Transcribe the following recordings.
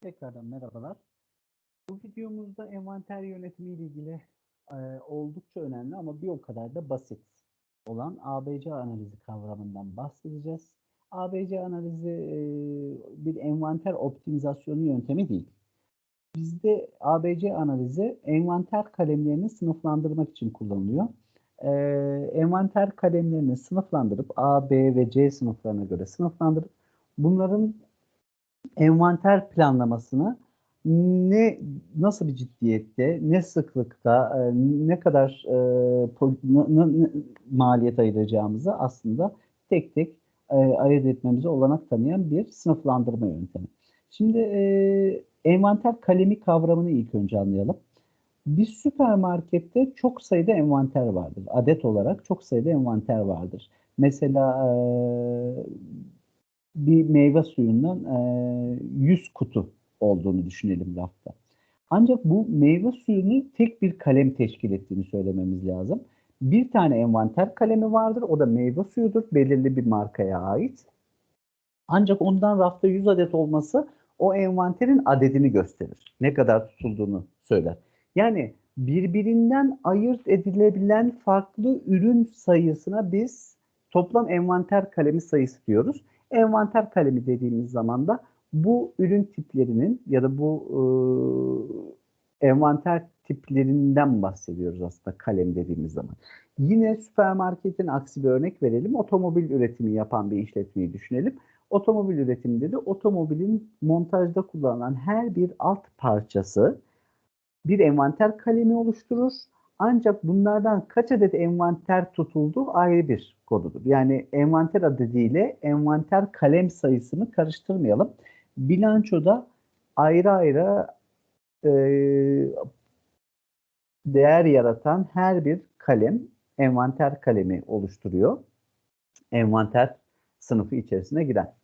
Tekrardan merhabalar. Bu videomuzda envanter yönetimi ile ilgili e, oldukça önemli ama bir o kadar da basit olan ABC analizi kavramından bahsedeceğiz. ABC analizi e, bir envanter optimizasyonu yöntemi değil. Bizde ABC analizi envanter kalemlerini sınıflandırmak için kullanılıyor. E, envanter kalemlerini sınıflandırıp A, B ve C sınıflarına göre sınıflandırıp bunların envanter planlamasını ne nasıl bir ciddiyette, ne sıklıkta, e, ne kadar e, maliyet ayıracağımızı aslında tek tek e, ayırt etmemize olanak tanıyan bir sınıflandırma yöntemi. Şimdi e, envanter kalemi kavramını ilk önce anlayalım. Bir süpermarkette çok sayıda envanter vardır. Adet olarak çok sayıda envanter vardır. Mesela e, bir meyve suyundan e, 100 kutu olduğunu düşünelim rafta. Ancak bu meyve suyunu tek bir kalem teşkil ettiğini söylememiz lazım. Bir tane envanter kalemi vardır. O da meyve suyudur. Belirli bir markaya ait. Ancak ondan rafta 100 adet olması o envanterin adedini gösterir. Ne kadar tutulduğunu söyler. Yani birbirinden ayırt edilebilen farklı ürün sayısına biz toplam envanter kalemi sayısı diyoruz. Envanter kalemi dediğimiz zaman da bu ürün tiplerinin ya da bu e, envanter tiplerinden bahsediyoruz aslında kalem dediğimiz zaman. Yine süpermarketin aksi bir örnek verelim. Otomobil üretimi yapan bir işletmeyi düşünelim. Otomobil üretiminde de otomobilin montajda kullanılan her bir alt parçası bir envanter kalemi oluşturur. Ancak bunlardan kaç adet envanter tutuldu ayrı bir konudur. Yani envanter adediyle envanter kalem sayısını karıştırmayalım. Bilançoda ayrı ayrı e, değer yaratan her bir kalem envanter kalemi oluşturuyor. Envanter sınıfı içerisine giren.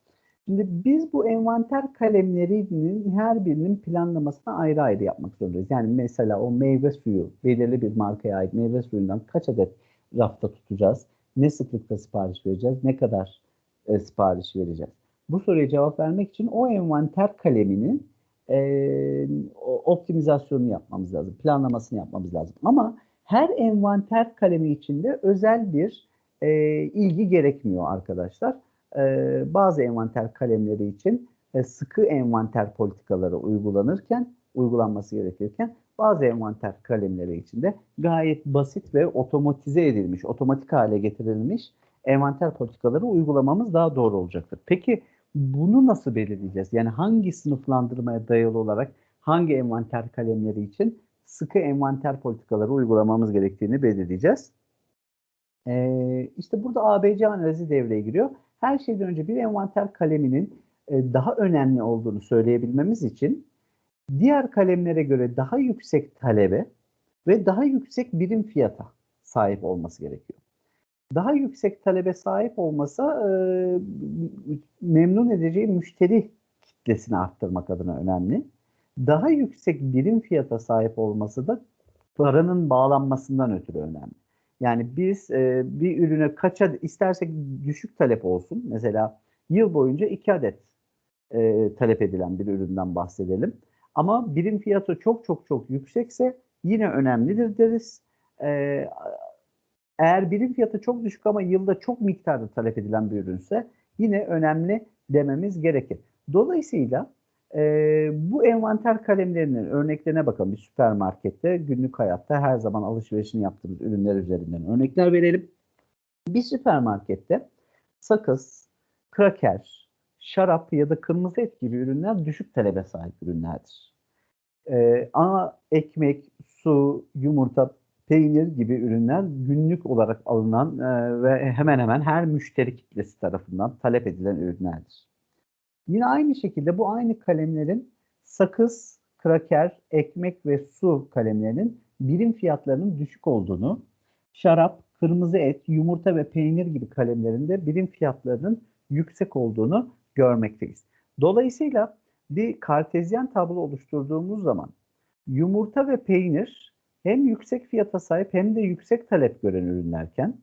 Şimdi biz bu envanter kalemlerinin her birinin planlamasını ayrı ayrı yapmak zorundayız. Yani mesela o meyve suyu, belirli bir markaya ait meyve suyundan kaç adet rafta tutacağız? Ne sıklıkta sipariş vereceğiz? Ne kadar e, sipariş vereceğiz? Bu soruya cevap vermek için o envanter kaleminin e, optimizasyonunu yapmamız lazım, planlamasını yapmamız lazım. Ama her envanter kalemi içinde özel bir e, ilgi gerekmiyor arkadaşlar e, bazı envanter kalemleri için e, sıkı envanter politikaları uygulanırken, uygulanması gerekirken bazı envanter kalemleri için de gayet basit ve otomatize edilmiş, otomatik hale getirilmiş envanter politikaları uygulamamız daha doğru olacaktır. Peki bunu nasıl belirleyeceğiz? Yani hangi sınıflandırmaya dayalı olarak hangi envanter kalemleri için sıkı envanter politikaları uygulamamız gerektiğini belirleyeceğiz. Ee, işte burada ABC analizi devreye giriyor her şeyden önce bir envanter kaleminin e, daha önemli olduğunu söyleyebilmemiz için diğer kalemlere göre daha yüksek talebe ve daha yüksek birim fiyata sahip olması gerekiyor. Daha yüksek talebe sahip olmasa e, memnun edeceği müşteri kitlesini arttırmak adına önemli. Daha yüksek birim fiyata sahip olması da paranın bağlanmasından ötürü önemli. Yani biz e, bir ürüne kaç istersek düşük talep olsun. Mesela yıl boyunca iki adet e, talep edilen bir üründen bahsedelim. Ama birim fiyatı çok çok çok yüksekse yine önemlidir deriz. E, eğer birim fiyatı çok düşük ama yılda çok miktarda talep edilen bir ürünse yine önemli dememiz gerekir. Dolayısıyla e, bu envanter kalemlerinin örneklerine bakalım. Bir süpermarkette günlük hayatta her zaman alışverişini yaptığımız ürünler üzerinden örnekler verelim. Bir süpermarkette sakız, kraker, şarap ya da kırmızı et gibi ürünler düşük talebe sahip ürünlerdir. Ee, ama ekmek, su, yumurta, peynir gibi ürünler günlük olarak alınan e, ve hemen hemen her müşteri kitlesi tarafından talep edilen ürünlerdir. Yine aynı şekilde bu aynı kalemlerin sakız, kraker, ekmek ve su kalemlerinin birim fiyatlarının düşük olduğunu, şarap, kırmızı et, yumurta ve peynir gibi kalemlerinde birim fiyatlarının yüksek olduğunu görmekteyiz. Dolayısıyla bir kartezyen tablo oluşturduğumuz zaman yumurta ve peynir hem yüksek fiyata sahip hem de yüksek talep gören ürünlerken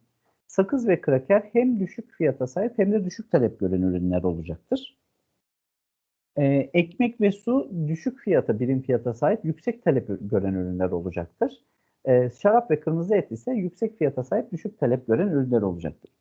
sakız ve kraker hem düşük fiyata sahip hem de düşük talep gören ürünler olacaktır. E, ekmek ve su düşük fiyata, birim fiyata sahip yüksek talep gören ürünler olacaktır. E, şarap ve kırmızı et ise yüksek fiyata sahip düşük talep gören ürünler olacaktır.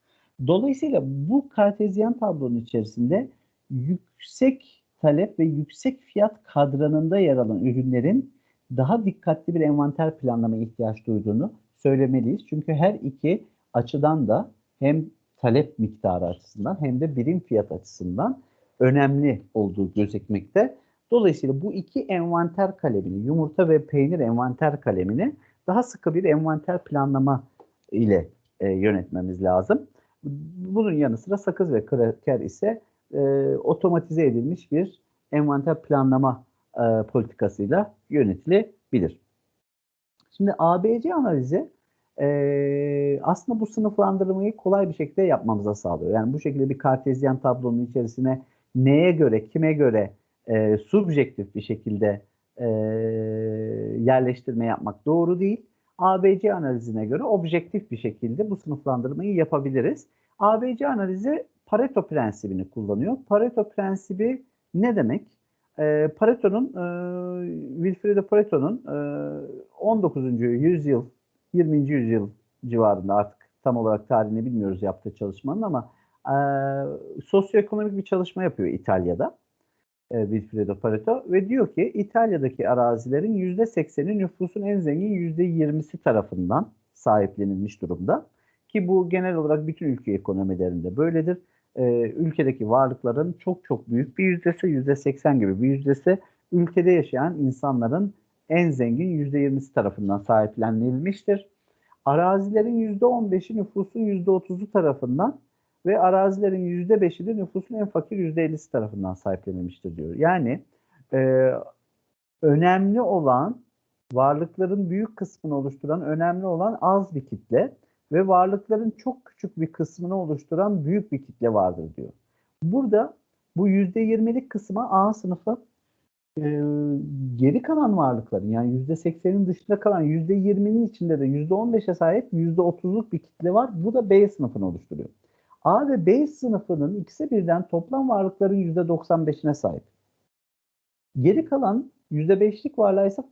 Dolayısıyla bu kartezyen tablonun içerisinde yüksek talep ve yüksek fiyat kadranında yer alan ürünlerin daha dikkatli bir envanter planlamaya ihtiyaç duyduğunu söylemeliyiz. Çünkü her iki açıdan da hem talep miktarı açısından hem de birim fiyat açısından önemli olduğu gözükmekte. Dolayısıyla bu iki envanter kalemini, yumurta ve peynir envanter kalemini daha sıkı bir envanter planlama ile e, yönetmemiz lazım. Bunun yanı sıra sakız ve kraker ise e, otomatize edilmiş bir envanter planlama e, politikasıyla yönetilebilir. Şimdi ABC analizi e, aslında bu sınıflandırmayı kolay bir şekilde yapmamıza sağlıyor. Yani bu şekilde bir kartezyen tablonun içerisine neye göre, kime göre e, subjektif bir şekilde e, yerleştirme yapmak doğru değil. ABC analizine göre objektif bir şekilde bu sınıflandırmayı yapabiliriz. ABC analizi Pareto prensibini kullanıyor. Pareto prensibi ne demek? E, Pareto'nun, e, Wilfredo Pareto'nun e, 19. yüzyıl, 20. yüzyıl civarında artık tam olarak tarihini bilmiyoruz yaptığı çalışmanın ama e, sosyoekonomik bir çalışma yapıyor İtalya'da e, Wilfredo Pareto ve diyor ki İtalya'daki arazilerin %80'i nüfusun en zengin %20'si tarafından sahiplenilmiş durumda. Ki bu genel olarak bütün ülke ekonomilerinde böyledir. E, ülkedeki varlıkların çok çok büyük bir yüzdesi, %80 gibi bir yüzdesi ülkede yaşayan insanların en zengin %20'si tarafından sahiplenilmiştir. Arazilerin %15'i nüfusun %30'u tarafından ve arazilerin %5'i de nüfusun en fakir %50'si tarafından sahiplenilmiştir diyor. Yani e, önemli olan varlıkların büyük kısmını oluşturan önemli olan az bir kitle ve varlıkların çok küçük bir kısmını oluşturan büyük bir kitle vardır diyor. Burada bu %20'lik kısma A sınıfı e, geri kalan varlıkların yani %80'in dışında kalan %20'nin içinde de %15'e sahip %30'luk bir kitle var. Bu da B sınıfını oluşturuyor. A ve B sınıfının ikisi birden toplam varlıkların %95'ine sahip. Geri kalan %5'lik varlığa ise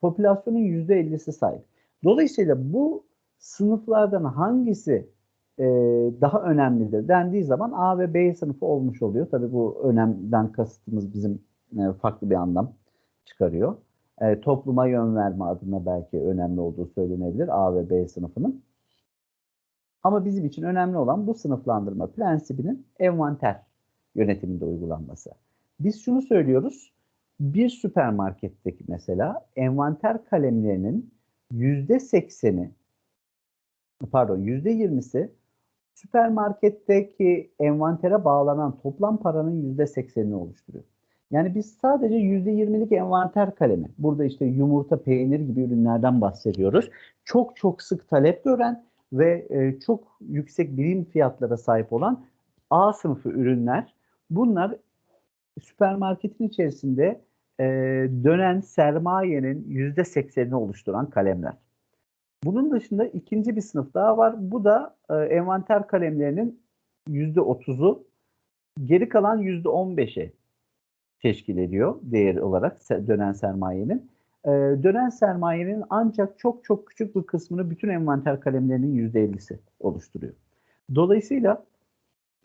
popülasyonun %50'si sahip. Dolayısıyla bu sınıflardan hangisi e, daha önemlidir dendiği zaman A ve B sınıfı olmuş oluyor. Tabii bu önemden kasıtımız bizim e, farklı bir anlam çıkarıyor. E, topluma yön verme adına belki önemli olduğu söylenebilir A ve B sınıfının. Ama bizim için önemli olan bu sınıflandırma prensibinin envanter yönetiminde uygulanması. Biz şunu söylüyoruz. Bir süpermarketteki mesela envanter kalemlerinin yüzde sekseni pardon yüzde yirmisi süpermarketteki envantere bağlanan toplam paranın yüzde seksenini oluşturuyor. Yani biz sadece yüzde yirmilik envanter kalemi, burada işte yumurta, peynir gibi ürünlerden bahsediyoruz. Çok çok sık talep gören ve e, çok yüksek birim fiyatlara sahip olan A sınıfı ürünler. Bunlar süpermarketin içerisinde e, dönen sermayenin yüzde seksenini oluşturan kalemler. Bunun dışında ikinci bir sınıf daha var. Bu da e, envanter kalemlerinin yüzde otuzu, geri kalan yüzde on beşi teşkil ediyor değer olarak dönen sermayenin e, dönen sermayenin ancak çok çok küçük bir kısmını bütün envanter kalemlerinin %50'si oluşturuyor. Dolayısıyla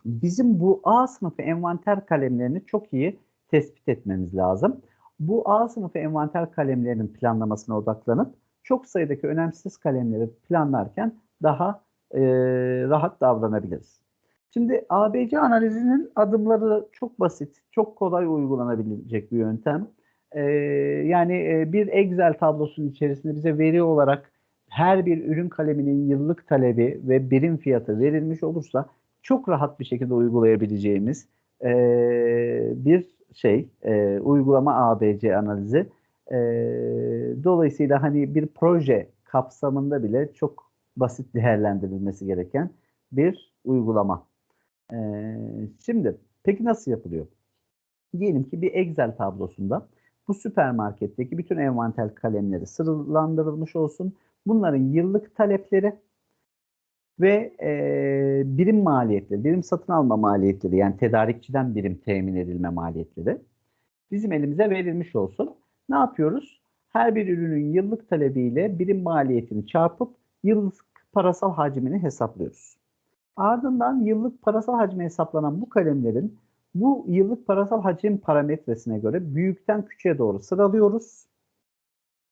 bizim bu A sınıfı envanter kalemlerini çok iyi tespit etmemiz lazım. Bu A sınıfı envanter kalemlerinin planlamasına odaklanıp çok sayıdaki önemsiz kalemleri planlarken daha e, rahat davranabiliriz. Şimdi ABC analizinin adımları çok basit, çok kolay uygulanabilecek bir yöntem. E, yani e, bir Excel tablosunun içerisinde bize veri olarak her bir ürün kaleminin yıllık talebi ve birim fiyatı verilmiş olursa çok rahat bir şekilde uygulayabileceğimiz e, bir şey, e, uygulama ABC analizi. Dolayısıyla hani bir proje kapsamında bile çok basit değerlendirilmesi gereken bir uygulama. Şimdi peki nasıl yapılıyor? Diyelim ki bir Excel tablosunda bu süpermarketteki bütün envanter kalemleri sıralandırılmış olsun. Bunların yıllık talepleri ve e, birim maliyetleri, birim satın alma maliyetleri yani tedarikçiden birim temin edilme maliyetleri bizim elimize verilmiş olsun. Ne yapıyoruz? Her bir ürünün yıllık talebiyle birim maliyetini çarpıp yıllık parasal hacmini hesaplıyoruz. Ardından yıllık parasal hacmi hesaplanan bu kalemlerin bu yıllık parasal hacim parametresine göre büyükten küçüğe doğru sıralıyoruz.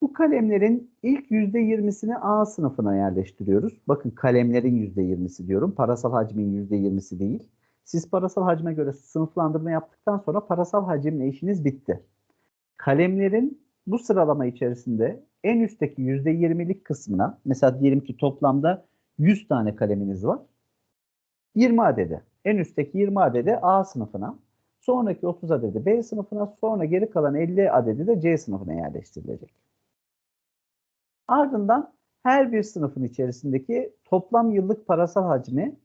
Bu kalemlerin ilk %20'sini A sınıfına yerleştiriyoruz. Bakın kalemlerin %20'si diyorum. Parasal hacmin %20'si değil. Siz parasal hacme göre sınıflandırma yaptıktan sonra parasal hacimle işiniz bitti. Kalemlerin bu sıralama içerisinde en üstteki %20'lik kısmına mesela diyelim ki toplamda 100 tane kaleminiz var. 20 adedi. En üstteki 20 adedi A sınıfına, sonraki 30 adedi B sınıfına, sonra geri kalan 50 adedi de C sınıfına yerleştirilecek. Ardından her bir sınıfın içerisindeki toplam yıllık parasal hacmi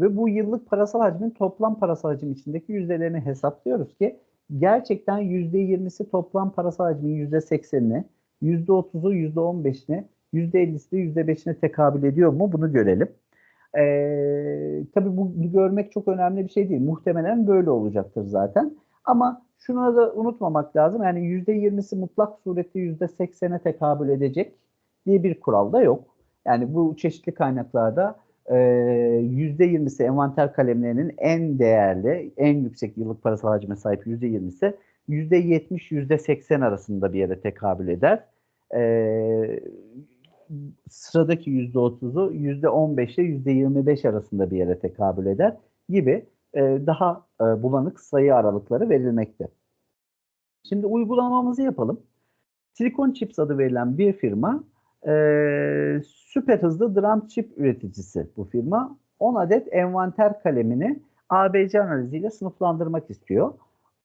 ve bu yıllık parasal hacmin toplam parasal hacim içindeki yüzdelerini hesaplıyoruz ki gerçekten %20'si toplam parasal hacmin %80'ini, %30'u %15'ini, %50'si de %5'ine tekabül ediyor mu bunu görelim. Ee, tabii bu görmek çok önemli bir şey değil. Muhtemelen böyle olacaktır zaten. Ama şunu da unutmamak lazım. Yani %20'si mutlak surette %80'e tekabül edecek diye bir kural da yok. Yani bu çeşitli kaynaklarda %20'si envanter kalemlerinin en değerli, en yüksek yıllık parasal hacme sahip %20'si %70-%80 arasında bir yere tekabül eder. Ee, sıradaki %30'u %15 ile %25 arasında bir yere tekabül eder gibi e, daha e, bulanık sayı aralıkları verilmekte. Şimdi uygulamamızı yapalım. Silikon Chips adı verilen bir firma e, süper hızlı drum chip üreticisi bu firma. 10 adet envanter kalemini ABC analiziyle sınıflandırmak istiyor.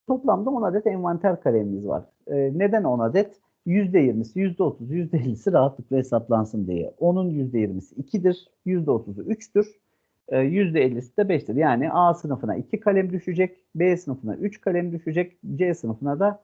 Toplamda 10 adet envanter kalemimiz var. E, neden 10 adet? %20'si, %30'u, %50'si rahatlıkla hesaplansın diye. Onun %20'si 2'dir, %30'u 3'tür, %50'si de 5'tir. Yani A sınıfına 2 kalem düşecek, B sınıfına 3 kalem düşecek, C sınıfına da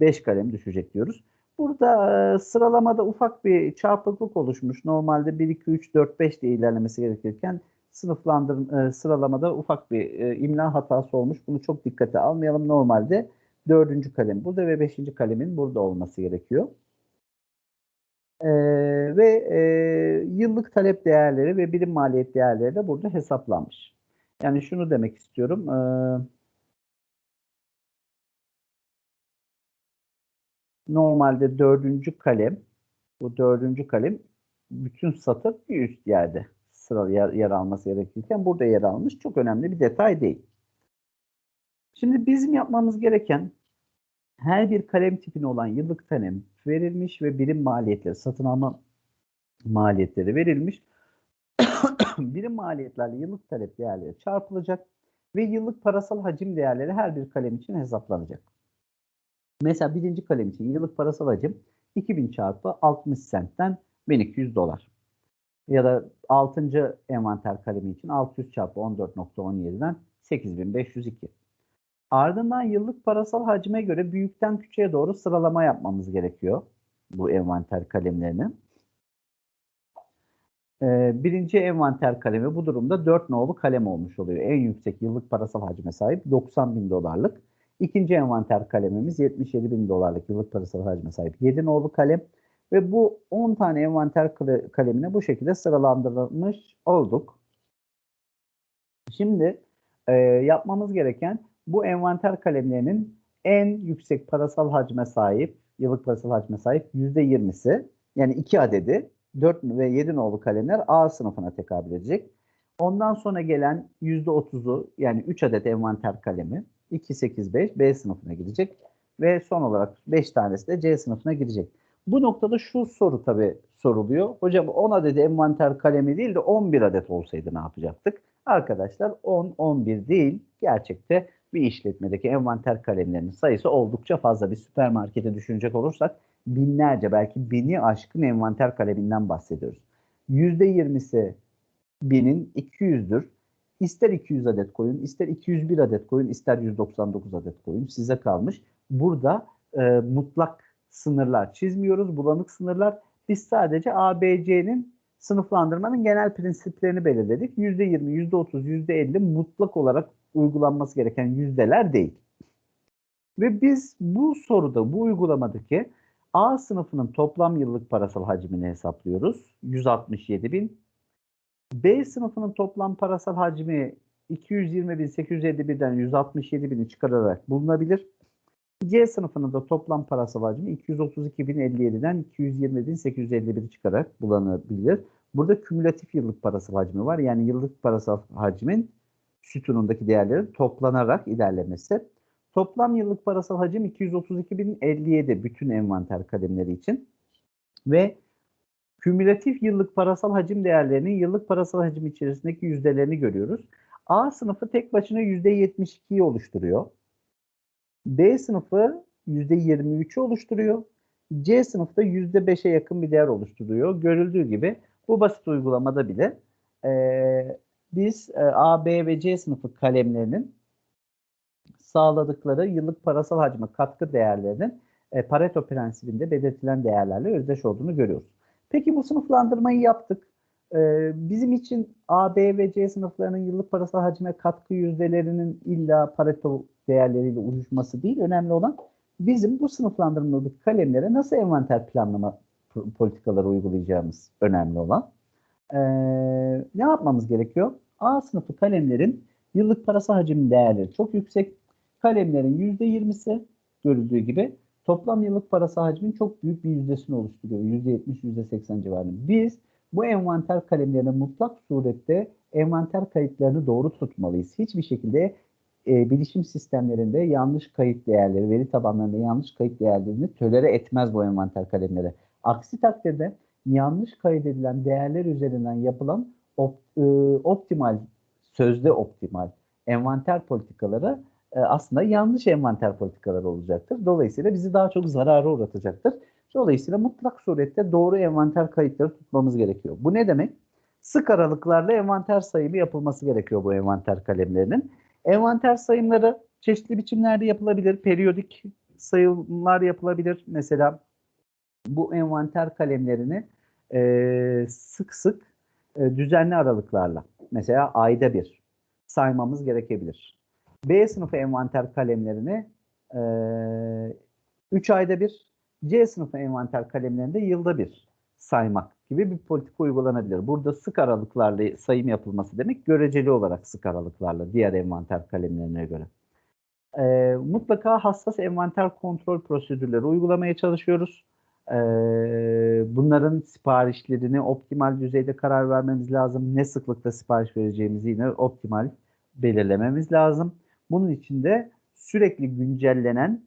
5 kalem düşecek diyoruz. Burada sıralamada ufak bir çarpıklık oluşmuş. Normalde 1, 2, 3, 4, 5 diye ilerlemesi gerekirken sınıflandır sıralamada ufak bir imla hatası olmuş. Bunu çok dikkate almayalım. Normalde dördüncü kalem burada ve beşinci kalemin burada olması gerekiyor. Ee, ve e, yıllık talep değerleri ve birim maliyet değerleri de burada hesaplanmış. Yani şunu demek istiyorum. E, normalde dördüncü kalem, bu dördüncü kalem bütün satır bir üst yerde sıra yer, yer alması gerekirken burada yer almış. Çok önemli bir detay değil. Şimdi bizim yapmamız gereken her bir kalem tipine olan yıllık kalem verilmiş ve birim maliyetleri, satın alma maliyetleri verilmiş. birim maliyetlerle yıllık talep değerleri çarpılacak ve yıllık parasal hacim değerleri her bir kalem için hesaplanacak. Mesela birinci kalem için yıllık parasal hacim 2000 çarpı 60 centten 1200 dolar. Ya da 6. envanter kalemi için 600 çarpı 14.17'den 8502. Ardından yıllık parasal hacme göre büyükten küçüğe doğru sıralama yapmamız gerekiyor bu envanter kalemlerini. Ee, birinci envanter kalemi bu durumda 4 nolu kalem olmuş oluyor. En yüksek yıllık parasal hacme sahip 90 bin dolarlık. İkinci envanter kalemimiz 77 bin dolarlık yıllık parasal hacme sahip 7 nolu kalem. Ve bu 10 tane envanter kalemine bu şekilde sıralandırılmış olduk. Şimdi e, yapmamız gereken bu envanter kalemlerinin en yüksek parasal hacme sahip, yıllık parasal hacme sahip %20'si yani 2 adedi 4 ve 7 nolu kalemler A sınıfına tekabül edecek. Ondan sonra gelen %30'u yani 3 adet envanter kalemi 2, 8, 5 B sınıfına gidecek ve son olarak 5 tanesi de C sınıfına gidecek. Bu noktada şu soru tabii soruluyor. Hocam 10 adet envanter kalemi değil de 11 adet olsaydı ne yapacaktık? Arkadaşlar 10, 11 değil. Gerçekte bir işletmedeki envanter kalemlerinin sayısı oldukça fazla. Bir süpermarkete düşünecek olursak binlerce belki bini aşkın envanter kaleminden bahsediyoruz. %20'si binin 200'dür. İster 200 adet koyun, ister 201 adet koyun, ister 199 adet koyun size kalmış. Burada e, mutlak sınırlar çizmiyoruz, bulanık sınırlar. Biz sadece ABC'nin sınıflandırmanın genel prensiplerini belirledik. %20, %30, %50 mutlak olarak uygulanması gereken yüzdeler değil. Ve biz bu soruda, bu uygulamadaki A sınıfının toplam yıllık parasal hacmini hesaplıyoruz. 167 bin. B sınıfının toplam parasal hacmi 220.851'den 167 bini çıkararak bulunabilir. C sınıfının da toplam parasal hacmi 232.057'den 220.851'i çıkarak bulunabilir. Burada kümülatif yıllık parasal hacmi var. Yani yıllık parasal hacmin sütunundaki değerlerin toplanarak ilerlemesi. Toplam yıllık parasal hacim 232.057 bütün envanter kalemleri için. Ve kümülatif yıllık parasal hacim değerlerinin yıllık parasal hacim içerisindeki yüzdelerini görüyoruz. A sınıfı tek başına %72'yi oluşturuyor. B sınıfı %23'ü oluşturuyor. C sınıfta %5'e yakın bir değer oluşturuyor. Görüldüğü gibi bu basit uygulamada bile e, biz e, A, B ve C sınıfı kalemlerinin sağladıkları yıllık parasal hacme katkı değerlerinin e, Pareto prensibinde belirtilen değerlerle özdeş olduğunu görüyoruz. Peki bu sınıflandırmayı yaptık. E, bizim için A, B ve C sınıflarının yıllık parasal hacme katkı yüzdelerinin illa Pareto değerleriyle uyuşması değil. Önemli olan bizim bu sınıflandırmadaki kalemlere nasıl envanter planlama politikaları uygulayacağımız önemli olan. Ee, ne yapmamız gerekiyor? A sınıfı kalemlerin yıllık parasal hacim değerleri çok yüksek. Kalemlerin %20'si görüldüğü gibi toplam yıllık parasal hacmin çok büyük bir yüzdesini oluşturuyor. %70-%80 civarında. Biz bu envanter kalemlerine mutlak surette envanter kayıtlarını doğru tutmalıyız. Hiçbir şekilde e, bilişim sistemlerinde yanlış kayıt değerleri, veri tabanlarında yanlış kayıt değerlerini tölere etmez bu envanter kalemleri. Aksi takdirde yanlış kaydedilen değerler üzerinden yapılan op, e, optimal, sözde optimal envanter politikaları e, aslında yanlış envanter politikaları olacaktır. Dolayısıyla bizi daha çok zarara uğratacaktır. Dolayısıyla mutlak surette doğru envanter kayıtları tutmamız gerekiyor. Bu ne demek? Sık aralıklarla envanter sayımı yapılması gerekiyor bu envanter kalemlerinin. Envanter sayımları çeşitli biçimlerde yapılabilir. Periyodik sayımlar yapılabilir. Mesela bu envanter kalemlerini e, sık sık e, düzenli aralıklarla mesela ayda bir saymamız gerekebilir. B sınıfı envanter kalemlerini 3 e, ayda bir, C sınıfı envanter kalemlerinde yılda bir saymak gibi bir politika uygulanabilir. Burada sık aralıklarla sayım yapılması demek göreceli olarak sık aralıklarla diğer envanter kalemlerine göre. E, mutlaka hassas envanter kontrol prosedürleri uygulamaya çalışıyoruz. E, bunların siparişlerini optimal düzeyde karar vermemiz lazım. Ne sıklıkta sipariş vereceğimizi yine optimal belirlememiz lazım. Bunun için de sürekli güncellenen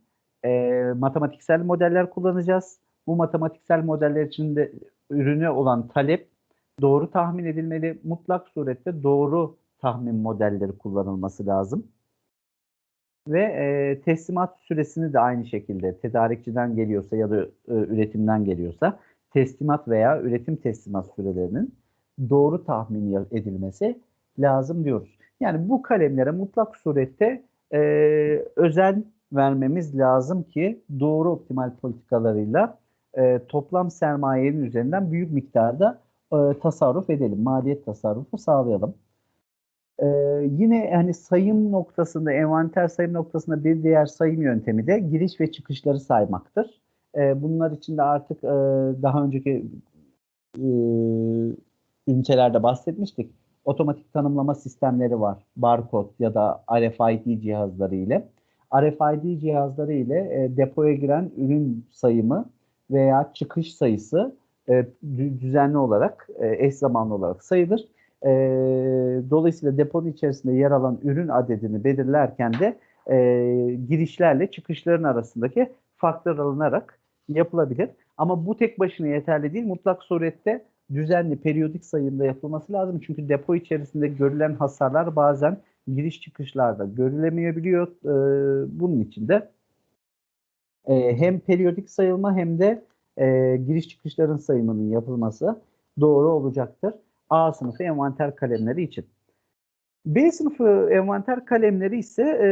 e, matematiksel modeller kullanacağız. Bu matematiksel modeller içinde ürüne olan talep doğru tahmin edilmeli. Mutlak surette doğru tahmin modelleri kullanılması lazım. Ve e, teslimat süresini de aynı şekilde tedarikçiden geliyorsa ya da e, üretimden geliyorsa teslimat veya üretim teslimat sürelerinin doğru tahmin edilmesi lazım diyoruz. Yani bu kalemlere mutlak surette e, özen vermemiz lazım ki doğru optimal politikalarıyla e, toplam sermayenin üzerinden büyük miktarda e, tasarruf edelim. Maliyet tasarrufu sağlayalım. E, yine hani sayım noktasında, envanter sayım noktasında bir diğer sayım yöntemi de giriş ve çıkışları saymaktır. E, bunlar için de artık e, daha önceki e, ünitelerde bahsetmiştik. Otomatik tanımlama sistemleri var. Barkod ya da RFID cihazları ile. RFID cihazları ile e, depoya giren ürün sayımı veya çıkış sayısı e, düzenli olarak e, eş zamanlı olarak sayılır. E, dolayısıyla deponun içerisinde yer alan ürün adedini belirlerken de e, girişlerle çıkışların arasındaki farklar alınarak yapılabilir. Ama bu tek başına yeterli değil. Mutlak surette düzenli periyodik sayımda yapılması lazım. Çünkü depo içerisinde görülen hasarlar bazen giriş çıkışlarda görülemeyebiliyor. E, bunun için de e, hem periyodik sayılma hem de e, giriş çıkışların sayımının yapılması doğru olacaktır. A sınıfı envanter kalemleri için. B sınıfı envanter kalemleri ise e,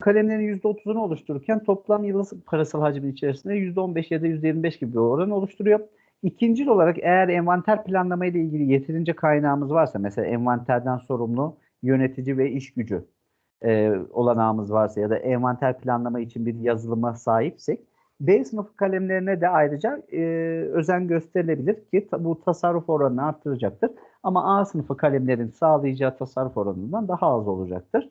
kalemlerin %30'unu oluştururken toplam yıllık parasal hacmin içerisinde %15 ya da %25 gibi bir oran oluşturuyor. İkincil olarak eğer envanter planlama ile ilgili yeterince kaynağımız varsa mesela envanterden sorumlu yönetici ve iş gücü e, olanağımız varsa ya da envanter planlama için bir yazılıma sahipsek B sınıfı kalemlerine de ayrıca e, özen gösterilebilir ki bu tasarruf oranını arttıracaktır. Ama A sınıfı kalemlerin sağlayacağı tasarruf oranından daha az olacaktır.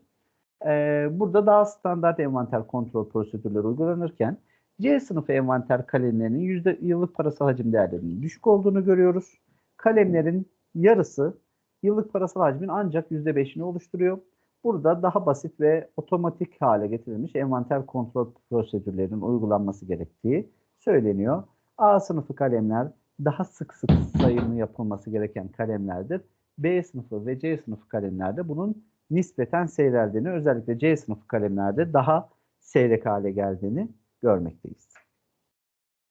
E, burada daha standart envanter kontrol prosedürleri uygulanırken C sınıfı envanter kalemlerinin yüzde yıllık parasal hacim değerlerinin düşük olduğunu görüyoruz. Kalemlerin yarısı yıllık parasal hacmin ancak yüzde beşini oluşturuyor. Burada daha basit ve otomatik hale getirilmiş envanter kontrol prosedürlerinin uygulanması gerektiği söyleniyor. A sınıfı kalemler daha sık sık sayımı yapılması gereken kalemlerdir. B sınıfı ve C sınıfı kalemlerde bunun nispeten seyreldiğini, özellikle C sınıfı kalemlerde daha seyrek hale geldiğini görmekteyiz.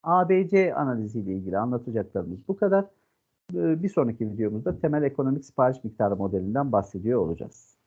ABC analiziyle ilgili anlatacaklarımız bu kadar. Ee, Bir sonraki videomuzda temel ekonomik sipariş miktarı modelinden bahsediyor olacağız.